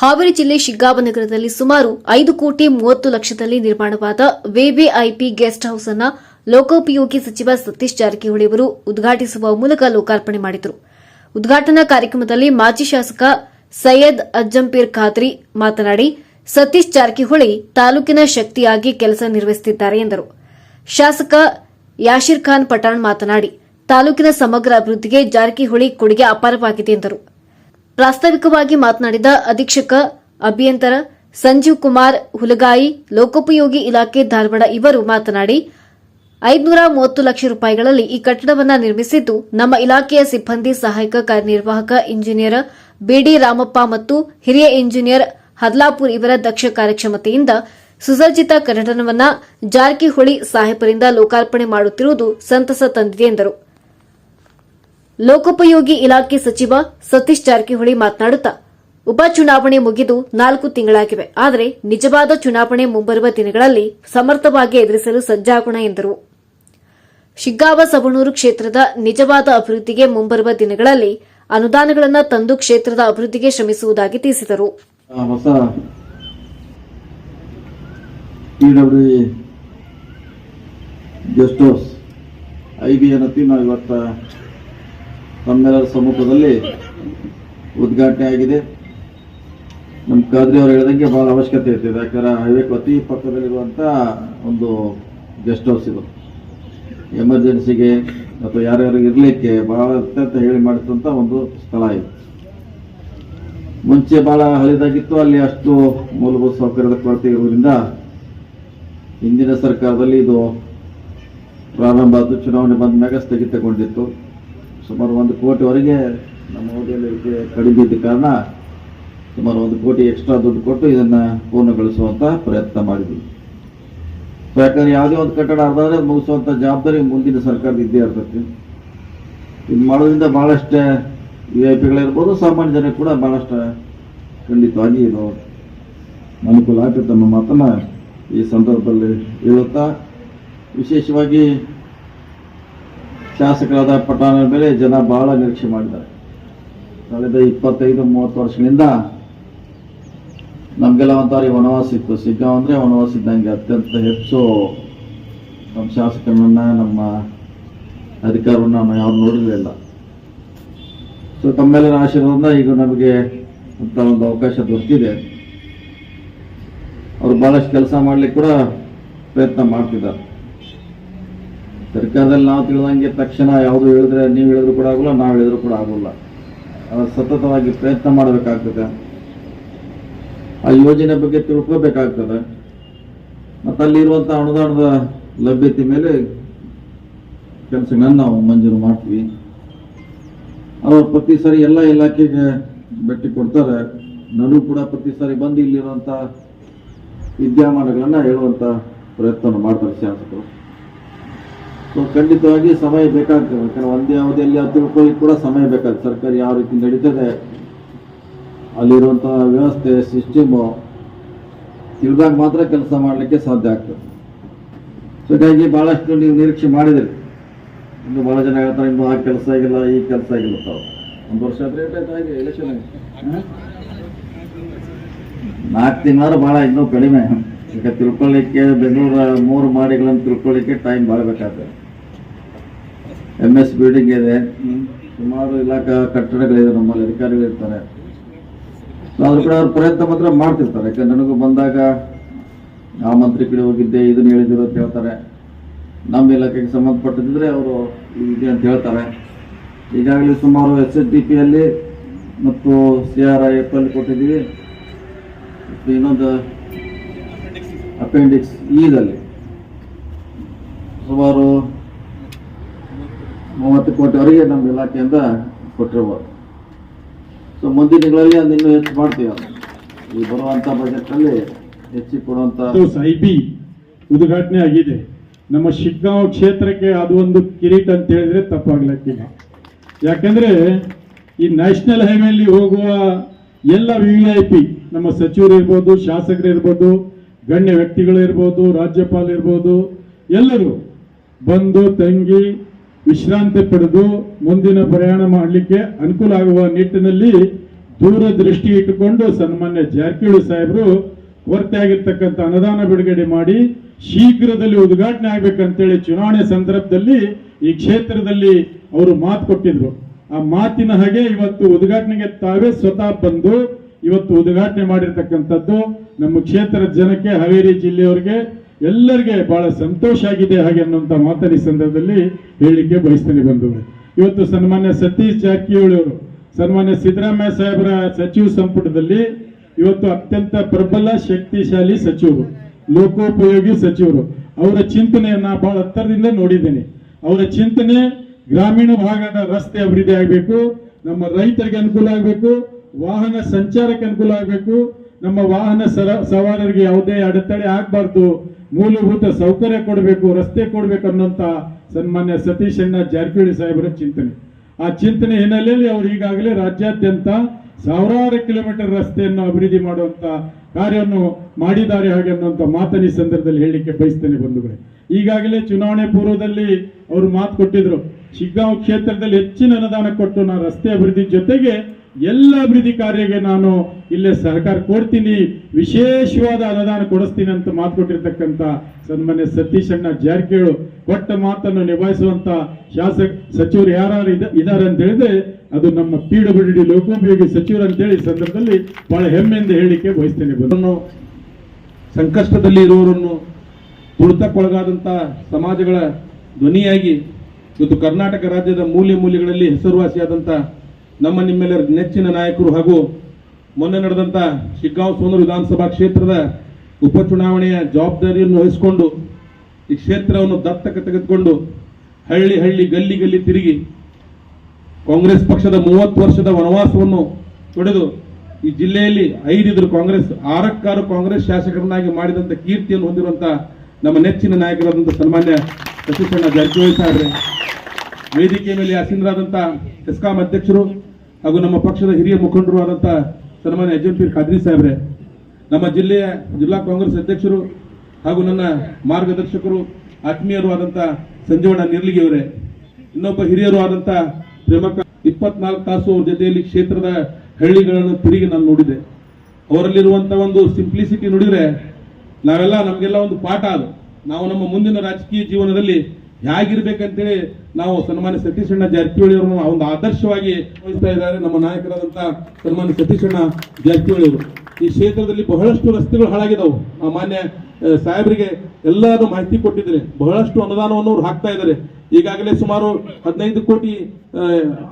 ಹಾವೇರಿ ಜಿಲ್ಲೆ ಶಿಗ್ಗಾವನಗರದಲ್ಲಿ ಸುಮಾರು ಐದು ಕೋಟಿ ಮೂವತ್ತು ಲಕ್ಷದಲ್ಲಿ ನಿರ್ಮಾಣವಾದ ವಿವಿಐಪಿ ಗೆಸ್ಟ್ ಹೌಸ್ ಅನ್ನು ಲೋಕೋಪಯೋಗಿ ಸಚಿವ ಸತೀಶ್ ಜಾರಕಿಹೊಳಿ ಅವರು ಉದ್ಘಾಟಿಸುವ ಮೂಲಕ ಲೋಕಾರ್ಪಣೆ ಮಾಡಿದರು. ಉದ್ಘಾಟನಾ ಕಾರ್ಯಕ್ರಮದಲ್ಲಿ ಮಾಜಿ ಶಾಸಕ ಸೈಯದ್ ಅಜ್ಜಂಪೀರ್ ಖಾತ್ರಿ ಮಾತನಾಡಿ, ಸತೀಶ್ ಜಾರಕಿಹೊಳಿ ತಾಲೂಕಿನ ಶಕ್ತಿಯಾಗಿ ಕೆಲಸ ನಿರ್ವಹಿಸುತ್ತಿದ್ದಾರೆ ಎಂದರು. ಶಾಸಕ ಯಾಶಿರ್ ಖಾನ್ ಪಠಾಣ್ ಮಾತನಾಡಿ, ತಾಲೂಕಿನ ಸಮಗ್ರ ಅಭಿವೃದ್ಧಿಗೆ ಜಾರಕಿಹೊಳಿ ಕೊಡುಗೆ ಅಪಾರವಾಗಿದೆ ಎಂದರು. ಪ್ರಾಸ್ತಾವಿಕವಾಗಿ ಮಾತನಾಡಿದ ಅಧೀಕ್ಷಕ, ಅಭಿಯಂತರ ಸಂಜೀವ್ ಕುಮಾರ್ ಹುಲಗಾಯಿ, ಲೋಕೋಪಯೋಗಿ ಇಲಾಖೆ ಧಾರವಾಡ ಇವರು ಮಾತನಾಡಿ, ಐದುನೂರ ಮೂವತ್ತು ಲಕ್ಷ ರೂಪಾಯಿಗಳಲ್ಲಿ ಈ ಕಟ್ಟಡವನ್ನು ನಿರ್ಮಿಸಿದ್ದು ನಮ್ಮ ಇಲಾಖೆಯ ಸಿಬ್ಬಂದಿ ಸಹಾಯಕ ಕಾರ್ಯನಿರ್ವಾಹಕ ಇಂಜಿನಿಯರ್ ಬಿಡಿ ರಾಮಪ್ಪ ಮತ್ತು ಹಿರಿಯ ಇಂಜಿನಿಯರ್ ಹದ್ಲಾಪುರ್ ಇವರ ದಕ್ಷ ಕಾರ್ಯಕ್ಷಮತೆಯಿಂದ ಸುಸಜ್ಜಿತ ಕಟ್ಟಡವನ್ನು ಜಾರಕಿಹೊಳಿ ಸಾಹೇಬರಿಂದ ಲೋಕಾರ್ಪಣೆ ಮಾಡುತ್ತಿರುವುದು ಸಂತಸ ತಂದಿದೆ ಎಂದರು. ಲೋಕೋಪಯೋಗಿ ಇಲಾಖೆ ಸಚಿವ ಸತೀಶ್ ಜಾರಕಿಹೊಳಿ ಮಾತನಾಡುತ್ತಾ ಉಪಚುನಾವಣೆ ಮುಗಿದು ನಾಲ್ಕು ತಿಂಗಳಾಗಿವೆ. ಆದರೆ ನಿಜವಾದ ಚುನಾವಣೆ ಮುಂಬರುವ ದಿನಗಳಲ್ಲಿ ಸಮರ್ಥವಾಗಿ ಎದುರಿಸಲು ಸಜ್ಜಾಗೋಣ ಎಂದರು. ಶಿಗ್ಗಾವ ಸವಣೂರು ಕ್ಷೇತ್ರದ ನಿಜವಾದ ಅಭಿವೃದ್ಧಿಗೆ ಮುಂಬರುವ ದಿನಗಳಲ್ಲಿ ಅನುದಾನಗಳನ್ನು ತಂದು ಕ್ಷೇತ್ರದ ಅಭಿವೃದ್ಧಿಗೆ ಶ್ರಮಿಸುವುದಾಗಿ ತಿಳಿಸಿದರು. ಗೆಸ್ಟ್ ನಾವು ಇವತ್ತು ತಮ್ಮೆಲ್ಲರ ಸಮ್ಮುಖದಲ್ಲಿ ಉದ್ಘಾಟನೆ ಆಗಿದೆ. ನಮ್ಮ ಖಾದ್ರಿ ಅವರು ಹೇಳಿದಂಗೆ ಭಾಳ ಅವಶ್ಯಕತೆ ಇರ್ತದೆ. ಯಾಕಂದ್ರೆ ಹೈವೇ ಅತಿ ಪಕ್ಕದಲ್ಲಿರುವಂಥ ಒಂದು ಗೆಸ್ಟ್ ಹೌಸ್ ಇದು. ಎಮರ್ಜೆನ್ಸಿಗೆ ಅಥವಾ ಯಾರ್ಯಾರು ಇರಲಿಕ್ಕೆ ಭಾಳ ಅತ್ಯಂತ ಹೇಳಿ ಮಾಡಿದಂಥ ಒಂದು ಸ್ಥಳ ಇದು. ಮುಂಚೆ ಬಹಳ ಹಳೆಯದಾಗಿತ್ತು ಅಲ್ಲಿ ಅಷ್ಟು ಮೂಲಭೂತ ಸೌಕರ್ಯದ ಕೊರತೆ ಇರುವುದರಿಂದ ಹಿಂದಿನ ಸರ್ಕಾರದಲ್ಲಿ ಇದು ಪ್ರಾರಂಭ ಆದ ಚುನಾವಣೆ ಬಂದ ಮ್ಯಾಗ ಸ್ಥಗಿತಗೊಂಡಿತ್ತು. ಸುಮಾರು ಒಂದು ಕೋಟಿವರೆಗೆ ನಮ್ಮ ಇದಕ್ಕೆ ಕಡಿಮೆ ಇದ್ದ ಕಾರಣ ಸುಮಾರು ಒಂದು ಕೋಟಿ ಎಕ್ಸ್ಟ್ರಾ ದುಡ್ಡು ಕೊಟ್ಟು ಇದನ್ನು ಪೂರ್ಣಗೊಳಿಸುವಂಥ ಪ್ರಯತ್ನ ಮಾಡಿದ್ವಿ. ಸೊ ಯಾಕಂದ್ರೆ ಯಾವುದೇ ಒಂದು ಕಟ್ಟಡ ಅರ್ಧಾದ್ರೆ ಮುಗಿಸುವಂಥ ಜವಾಬ್ದಾರಿ ಮುಂದಿನ ಸರ್ಕಾರದ ಇದ್ದೇ ಇರ್ತೈತಿ. ಇದು ಮಾಡೋದ್ರಿಂದ ಭಾಳಷ್ಟು ವಿ ಐ ಪಿಗಳಿರ್ಬೋದು, ಸಾಮಾನ್ಯ ಜನಕ್ಕೆ ಕೂಡ ಭಾಳಷ್ಟು ಖಂಡಿತವಾಗಿ ಇದು ಅನುಕೂಲ ಆಗ್ತದೆ ನಮ್ಮ ಮಾತನ್ನ ಈ ಸಂದರ್ಭದಲ್ಲಿ ಹೇಳುತ್ತಾ, ವಿಶೇಷವಾಗಿ ಶಾಸಕರಾದ ಪಠಾಣರ ಮೇಲೆ ಜನ ಬಹಳ ನಿರೀಕ್ಷೆ ಮಾಡಿದ್ದಾರೆ. ಕಳೆದ ಇಪ್ಪತ್ತೈದು, ಮೂವತ್ತು ವರ್ಷಗಳಿಂದ ನಮಗೆಲ್ಲ ಒಂಥರ ವನವಾಸ ಇತ್ತು. ಸಿಗ್ಗಾಂವ್ ಅಂದರೆ ವನವಾಸ ಇದ್ದಂಗೆ ಅತ್ಯಂತ ಹೆಚ್ಚು ನಮ್ಮ ಶಾಸಕರನ್ನ, ನಮ್ಮ ಅಧಿಕಾರವನ್ನು ನಾವು ಯಾರು ನೋಡಿರಲಿಲ್ಲ ಸೊ ತಮ್ಮೆಲ್ಲರ ಆಶೀರ್ವಾದದಿಂದ ಈಗ ನಮಗೆ ಅಂತ ಒಂದು ಅವಕಾಶ ದೊರಕಿದೆ. ಅವರು ಭಾಳಷ್ಟು ಕೆಲಸ ಮಾಡಲಿಕ್ಕೆ ಕೂಡ ಪ್ರಯತ್ನ ಮಾಡ್ತಿದ್ದಾರೆ. ಸರ್ಕಾರದಲ್ಲಿ ನಾವು ತಿಳಿದಂಗೆ ತಕ್ಷಣ ಯಾವುದು ಹೇಳಿದ್ರೆ ನೀವು ಹೇಳಿದ್ರು ಕೂಡ ಆಗೋಲ್ಲ, ನಾವು ಹೇಳಿದ್ರು ಕೂಡ ಆಗೋಲ್ಲ. ಸತತವಾಗಿ ಪ್ರಯತ್ನ ಮಾಡಬೇಕಾಗ್ತದೆ. ಆ ಯೋಜನೆ ಬಗ್ಗೆ ತಿಳ್ಕೋಬೇಕಾಗ್ತದೆ. ಮತ್ತು ಅಲ್ಲಿರುವಂಥ ಅನುದಾನದ ಲಭ್ಯತೆ ಮೇಲೆ ಕೆಲಸಗಳನ್ನು ನಾವು ಮಂಜೂರು ಮಾಡ್ತೀವಿ. ಅವರು ಪ್ರತಿ ಸಾರಿ ಎಲ್ಲ ಇಲಾಖೆಗೆ ಭೇಟಿ ಕೊಡ್ತಾರೆ. ನಾನು ಕೂಡ ಪ್ರತಿ ಸಾರಿ ಬಂದು ಇಲ್ಲಿರುವಂಥ ವಿದ್ಯಮಾನಗಳನ್ನ ಹೇಳುವಂಥ ಪ್ರಯತ್ನ ಮಾಡ್ತಾರೆ ಶಾಸಕರು. ಸೊ ಖಂಡಿತವಾಗಿ ಸಮಯ ಬೇಕಾಗ್ತದೆ. ಯಾಕಂದ್ರೆ ಒಂದೇ ಅವಧಿಯಲ್ಲಿ ಅದು ತಿಳ್ಕೊಳ್ಳಿಕ್ಕೆ ಕೂಡ ಸಮಯ ಬೇಕಾಗ್ತದೆ. ಸರ್ಕಾರ ಯಾವ ರೀತಿ ನಡೀತದೆ ಅಲ್ಲಿರುವಂಥ ವ್ಯವಸ್ಥೆ ಸಿಸ್ಟಮು ತಿಳಿದಾಗ ಮಾತ್ರ ಕೆಲಸ ಮಾಡಲಿಕ್ಕೆ ಸಾಧ್ಯ ಆಗ್ತದೆ. ಸೊ ಹೀಗಾಗಿ ಭಾಳಷ್ಟು ನೀವು ನಿರೀಕ್ಷೆ ಮಾಡಿದಿರಿ. ಇನ್ನು ಭಾಳ ಜನ ಹೇಳ್ತಾರೆ, ಇನ್ನು ಆ ಕೆಲಸ ಆಗಿಲ್ಲ, ಈ ಕೆಲಸ ಆಗಿಲ್ಲ ತಾವು ಒಂದು ವರ್ಷ ಆದರೆ ನಾಲ್ಕು ತಿಂಗಳು ಭಾಳ ಇನ್ನೂ ಕಡಿಮೆ. ಈಗ ತಿಳ್ಕೊಳ್ಳಿಕ್ಕೆ ಬೆಂಗಳೂರ ಮೂರು ಮಾಡಿಗಳನ್ನು ತಿಳ್ಕೊಳ್ಳಿಕ್ಕೆ ಟೈಮ್ ಭಾಳ ಬೇಕಾಗ್ತದೆ. ಎಂ ಎಸ್ ಬಿಲ್ಡಿಂಗ್ ಇದೆ. ಸುಮಾರು ಇಲಾಖಾ ಕಟ್ಟಡಗಳಿದೆ, ನಮ್ಮಲ್ಲಿ ಅಧಿಕಾರಿಗಳು ಇರ್ತಾರೆ. ಸೊ ಅದ್ರ ಕೂಡ ಅವ್ರು ಪ್ರಯತ್ನ ಮಾತ್ರ ಮಾಡ್ತಿರ್ತಾರೆ. ಯಾಕಂದ್ರೆ ನನಗೂ ಬಂದಾಗ ಆ ಮಂತ್ರಿ ಕಡೆ ಹೋಗಿದ್ದೆ, ಇದನ್ನ ಹೇಳಿದ್ರು ಅಂತ ಹೇಳ್ತಾರೆ. ನಮ್ಮ ಇಲಾಖೆಗೆ ಸಂಬಂಧಪಟ್ಟಿದ್ರೆ ಅವರು ಇದೆ ಅಂತ ಹೇಳ್ತಾರೆ. ಈಗಾಗಲೇ ಸುಮಾರು ಎಸ್ ಎಸ್ ಡಿ ಪಿಯಲ್ಲಿ ಮತ್ತು ಸಿ ಆರ್ ಐ ಎಫ್ ಅಲ್ಲಿ ಕೊಟ್ಟಿದ್ದೀವಿ. ಮತ್ತು ಇನ್ನೊಂದು ಅಪೆಂಡಿಕ್ಸ್ ಈದಲ್ಲಿ ಸುಮಾರು ಮೂವತ್ತು ಕೋಟಿವರೆಗೆ ನಮ್ಮ ಇಲಾಖೆಯಿಂದ ಕೊಟ್ಟಿರ್ಬೋದು. ಸೊ ಮುಂದಿನ ತಿಂಗಳಲ್ಲಿ ಅದು ಇನ್ನೂ ಹೆಚ್ಚು ಮಾಡ್ತೀವಿ ಅದು ಈ ಬರುವಂಥ ಬಜೆಟ್ನಲ್ಲಿ ಹೆಚ್ಚಿಗೆ ಕೊಡುವಂಥ ಐಬಿ ಉದ್ಘಾಟನೆ ಆಗಿದೆ. ನಮ್ಮ ಶಿಗ್ಗಾಂವ್ ಕ್ಷೇತ್ರಕ್ಕೆ ಅದು ಒಂದು ಕಿರೀಟ ಅಂತ ಹೇಳಿದ್ರೆ ತಪ್ಪಾಗ್ಲಕ್ಕಿಲ್ಲ. ಯಾಕಂದ್ರೆ ಈ ನ್ಯಾಷನಲ್ ಹೈವೇಲಿ ಹೋಗುವ ಎಲ್ಲ ವಿ ಐ ಪಿ ನಮ್ಮ ಸಚಿವರು ಇರ್ಬೋದು, ಶಾಸಕರು ಇರ್ಬೋದು, ಗಣ್ಯ ವ್ಯಕ್ತಿಗಳು ಇರ್ಬೋದು, ರಾಜ್ಯಪಾಲ ಇರ್ಬೋದು, ಎಲ್ಲರೂ ಬಂದು ತಂಗಿ ವಿಶ್ರಾಂತಿ ಪಡೆದು ಮುಂದಿನ ಪ್ರಯಾಣ ಮಾಡಲಿಕ್ಕೆ ಅನುಕೂಲ ಆಗುವ ನಿಟ್ಟಿನಲ್ಲಿ ದೂರದೃಷ್ಟಿ ಇಟ್ಟುಕೊಂಡು ಸನ್ಮಾನ್ಯ ಜಾರಕಿಹೊಳಿ ಸಾಹೇಬರು ಕೊರತೆ ಆಗಿರ್ತಕ್ಕಂಥ ಅನುದಾನ ಬಿಡುಗಡೆ ಮಾಡಿ ಶೀಘ್ರದಲ್ಲಿ ಉದ್ಘಾಟನೆ ಆಗ್ಬೇಕಂತೇಳಿ ಚುನಾವಣೆ ಸಂದರ್ಭದಲ್ಲಿ ಈ ಕ್ಷೇತ್ರದಲ್ಲಿ ಅವರು ಮಾತು ಕೊಟ್ಟಿದ್ರು. ಆ ಮಾತಿನ ಹಾಗೆ ಇವತ್ತು ಉದ್ಘಾಟನೆಗೆ ತಾವೇ ಸ್ವತಃ ಬಂದು ಇವತ್ತು ಉದ್ಘಾಟನೆ ಮಾಡಿರ್ತಕ್ಕಂಥದ್ದು ನಮ್ಮ ಕ್ಷೇತ್ರದ ಜನಕ್ಕೆ, ಹಾವೇರಿ ಜಿಲ್ಲೆಯವರಿಗೆ ಎಲ್ಲರಿಗೆ ಬಹಳ ಸಂತೋಷ ಆಗಿದೆ ಹಾಗೆ ಅನ್ನುವಂಥ ಮಾತನ್ನ ಈ ಸಂದರ್ಭದಲ್ಲಿ ಹೇಳಿಕೆ ಬಯಸ್ತೇನೆ ಬಂಧುಗಳೇ. ಇವತ್ತು ಸನ್ಮಾನ್ಯ ಸತೀಶ್ ಜಾರಕಿಹೊಳಿ ಅವರು ಸನ್ಮಾನ್ಯ ಸಿದ್ದರಾಮಯ್ಯ ಸಾಹೇಬರ ಸಚಿವ ಸಂಪುಟದಲ್ಲಿ ಇವತ್ತು ಅತ್ಯಂತ ಪ್ರಬಲ, ಶಕ್ತಿಶಾಲಿ ಸಚಿವರು, ಲೋಕೋಪಯೋಗಿ ಸಚಿವರು. ಅವರ ಚಿಂತನೆಯನ್ನು ಬಹಳ ಹತ್ತರದಿಂದ ನೋಡಿದ್ದೇನೆ. ಅವರ ಚಿಂತನೆ ಗ್ರಾಮೀಣ ಭಾಗದ ರಸ್ತೆ ಅಭಿವೃದ್ಧಿ ಆಗಬೇಕು, ನಮ್ಮ ರೈತರಿಗೆ ಅನುಕೂಲ ಆಗಬೇಕು, ವಾಹನ ಸಂಚಾರಕ್ಕೆ ಅನುಕೂಲ ಆಗಬೇಕು, ನಮ್ಮ ವಾಹನ ಸರ, ಸವಾರರಿಗೆ ಯಾವುದೇ ಅಡೆತಡೆ ಆಗಬಾರ್ದು ಮೂಲಭೂತ ಸೌಕರ್ಯ ಕೊಡಬೇಕು, ರಸ್ತೆ ಕೊಡಬೇಕು ಅನ್ನೋಂಥ ಸನ್ಮಾನ್ಯ ಸತೀಶ್ ಅಣ್ಣ ಜಾರಕಿಹೊಳಿ ಸಾಹೇಬರ ಚಿಂತನೆ. ಆ ಚಿಂತನೆ ಹಿನ್ನೆಲೆಯಲ್ಲಿ ಅವರು ಈಗಾಗಲೇ ರಾಜ್ಯಾದ್ಯಂತ ಸಾವಿರಾರು ಕಿಲೋಮೀಟರ್ ರಸ್ತೆಯನ್ನು ಅಭಿವೃದ್ಧಿ ಮಾಡುವಂತ ಕಾರ್ಯವನ್ನು ಮಾಡಿದ್ದಾರೆ ಹಾಗೆ ಅನ್ನುವಂಥ ಮಾತನ್ನು ಈ ಸಂದರ್ಭದಲ್ಲಿ ಹೇಳಲಿಕ್ಕೆ ಬಯಸ್ತೇನೆ ಬಂಧುಗಳೇ. ಈಗಾಗಲೇ ಚುನಾವಣೆ ಪೂರ್ವದಲ್ಲಿ ಅವರು ಮಾತು ಕೊಟ್ಟಿದ್ರು. ಶಿಗ್ಗಾಂವ್ ಕ್ಷೇತ್ರದಲ್ಲಿ ಹೆಚ್ಚಿನ ಅನುದಾನ ಕೊಟ್ಟು ನಾನು ರಸ್ತೆ ಅಭಿವೃದ್ಧಿ ಜೊತೆಗೆ ಎಲ್ಲ ಅಭಿವೃದ್ಧಿ ಕಾರ್ಯಗೆ ನಾನು ಇಲ್ಲೇ ಸಹಕಾರ ಕೊಡ್ತೀನಿ, ವಿಶೇಷವಾದ ಅನುದಾನ ಕೊಡಿಸ್ತೀನಿ ಅಂತ ಮಾತು ಕೊಟ್ಟಿರ್ತಕ್ಕಂಥ ಸನ್ಮಾನ್ಯ ಸತೀಶ್ ಅಣ್ಣ ಜಾರಕಿಹೊಳಿ ಕೊಟ್ಟ ಮಾತನ್ನು ನಿಭಾಯಿಸುವಂತ ಶಾಸಕ ಸಚಿವರು ಯಾರು ಇದ್ದಾರೆ ಅಂತ ಹೇಳಿದ್ರೆ ಅದು ನಮ್ಮ ಪಿ ಡಬ್ಲ್ಯೂ ಡಿ ಲೋಕೋಪಯೋಗಿ ಸಚಿವರು ಅಂತೇಳಿ ಸಂದರ್ಭದಲ್ಲಿ ಬಹಳ ಹೆಮ್ಮೆಯಿಂದ ಹೇಳಿಕೆ ಬಯಸ್ತೇನೆ ಬಂದು ಸಂಕಷ್ಟದಲ್ಲಿ ಇರುವವರನ್ನು ತುಳಿತಕ್ಕೊಳಗಾದಂಥ ಸಮಾಜಗಳ ಧ್ವನಿಯಾಗಿ ಇವತ್ತು ಕರ್ನಾಟಕ ರಾಜ್ಯದ ಮೂಲೆ ಮೂಲೆಗಳಲ್ಲಿ ಹೆಸರುವಾಸಿಯಾದಂಥ ನಮ್ಮ ನಿಮ್ಮೆಲ್ಲರ ನೆಚ್ಚಿನ ನಾಯಕರು ಹಾಗೂ ಮೊನ್ನೆ ನಡೆದಂಥ ಶಿಗ್ಗಾಂವ್ ಸೋನೂರು ವಿಧಾನಸಭಾ ಕ್ಷೇತ್ರದ ಉಪಚುನಾವಣೆಯ ಜವಾಬ್ದಾರಿಯನ್ನು ವಹಿಸಿಕೊಂಡು ಈ ಕ್ಷೇತ್ರವನ್ನು ದತ್ತಕ ತೆಗೆದುಕೊಂಡು ಹಳ್ಳಿ ಹಳ್ಳಿ ಗಲ್ಲಿ ಗಲ್ಲಿ ತಿರುಗಿ ಕಾಂಗ್ರೆಸ್ ಪಕ್ಷದ ಮೂವತ್ತು ವರ್ಷದ ವನವಾಸವನ್ನು ತೊಡೆದು ಈ ಜಿಲ್ಲೆಯಲ್ಲಿ ಐದಿದ್ರು ಕಾಂಗ್ರೆಸ್, ಆರಕ್ಕಾರು ಕಾಂಗ್ರೆಸ್ ಶಾಸಕರನ್ನಾಗಿ ಮಾಡಿದಂಥ ಕೀರ್ತಿಯನ್ನು ಹೊಂದಿರುವಂಥ ನಮ್ಮ ನೆಚ್ಚಿನ ನಾಯಕರಾದಂಥ ಸನ್ಮಾನ್ಯ ಸತೀಶಣ್ಣ ಜಾರಕಿಹೊಳಿ ಸಾಹೇಬ್ರೆ. ವೇದಿಕೆ ಮೇಲೆ ಆಸೀನರಾದಂಥ ಎಸ್ಕಾಂ ಅಧ್ಯಕ್ಷರು ಹಾಗೂ ನಮ್ಮ ಪಕ್ಷದ ಹಿರಿಯ ಮುಖಂಡರು ಆದಂಥ ಸನ್ಮಾನ್ಯ ಎಜೆಂ ಪೀರ್ ಖಾದ್ರಿ ಸಾಹೇಬ್ರೆ, ನಮ್ಮ ಜಿಲ್ಲೆಯ ಜಿಲ್ಲಾ ಕಾಂಗ್ರೆಸ್ ಅಧ್ಯಕ್ಷರು ಹಾಗೂ ನನ್ನ ಮಾರ್ಗದರ್ಶಕರು, ಆತ್ಮೀಯರು ಆದಂಥ ಸಂಜೀವಣ್ಣ ನಿರ್ಲಿಗೆಯವರೇ ಇನ್ನೊಬ್ಬ ಹಿರಿಯರು ಆದಂಥ ಪ್ರೇಮಕ್ಕ ಇಪ್ಪತ್ನಾಲ್ಕು ತಾಸು ಅವ್ರ ಜೊತೆಯಲ್ಲಿ ಕ್ಷೇತ್ರದ ಹಳ್ಳಿಗಳನ್ನು ತಿರುಗಿ ನಾನು ನೋಡಿದೆ. ಅವರಲ್ಲಿರುವಂತ ಒಂದು ಸಿಂಪ್ಲಿಸಿಟಿ ನೋಡಿದ್ರೆ ನಾವೆಲ್ಲ ನಮಗೆಲ್ಲ ಒಂದು ಪಾಠ ಅದು. ನಾವು ನಮ್ಮ ಮುಂದಿನ ರಾಜಕೀಯ ಜೀವನದಲ್ಲಿ ಹೇಗಿರ್ಬೇಕಂತೇಳಿ ನಾವು ಸನ್ಮಾನ್ಯ ಸತೀಶಣ್ಣ ಜಾರಕಿಹೊಳಿ ಅವರನ್ನು ಒಂದು ಆದರ್ಶವಾಗಿ ವಹಿಸ್ತಾ ಇದ್ದಾರೆ, ನಮ್ಮ ನಾಯಕರಾದಂತ ಸನ್ಮಾನ್ಯ ಸತೀಶಣ್ಣ ಜಾರಕಿಹೊಳಿ ಅವರು ಈ ಕ್ಷೇತ್ರದಲ್ಲಿ ಬಹಳಷ್ಟು ರಸ್ತೆಗಳು ಹಾಳಾಗಿದ್ದಾವೆ ಆ ಮಾನ್ಯ ಸಾಹೇಬರಿಗೆ ಎಲ್ಲರೂ ಮಾಹಿತಿ ಕೊಟ್ಟಿದ್ದಾರೆ. ಬಹಳಷ್ಟು ಅನುದಾನವನ್ನು ಅವ್ರು ಹಾಕ್ತಾ ಇದ್ದಾರೆ. ಈಗಾಗಲೇ ಸುಮಾರು ಹದಿನೈದು ಕೋಟಿ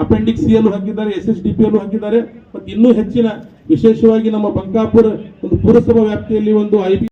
ಅಪೆಂಡಿಕ್ಸ್ ಸಿ ಹಾಕಿದ್ದಾರೆ ಎಸ್ ಎಸ್ ಡಿ ಪಿ ಅಲ್ಲೂ ಹಾಕಿದ್ದಾರೆ. ಮತ್ತು ಇನ್ನೂ ಹೆಚ್ಚಿನ, ವಿಶೇಷವಾಗಿ ನಮ್ಮ ಬಂಕಾಪುರ ಒಂದು ಪುರಸಭಾ ವ್ಯಾಪ್ತಿಯಲ್ಲಿ ಒಂದು ಐ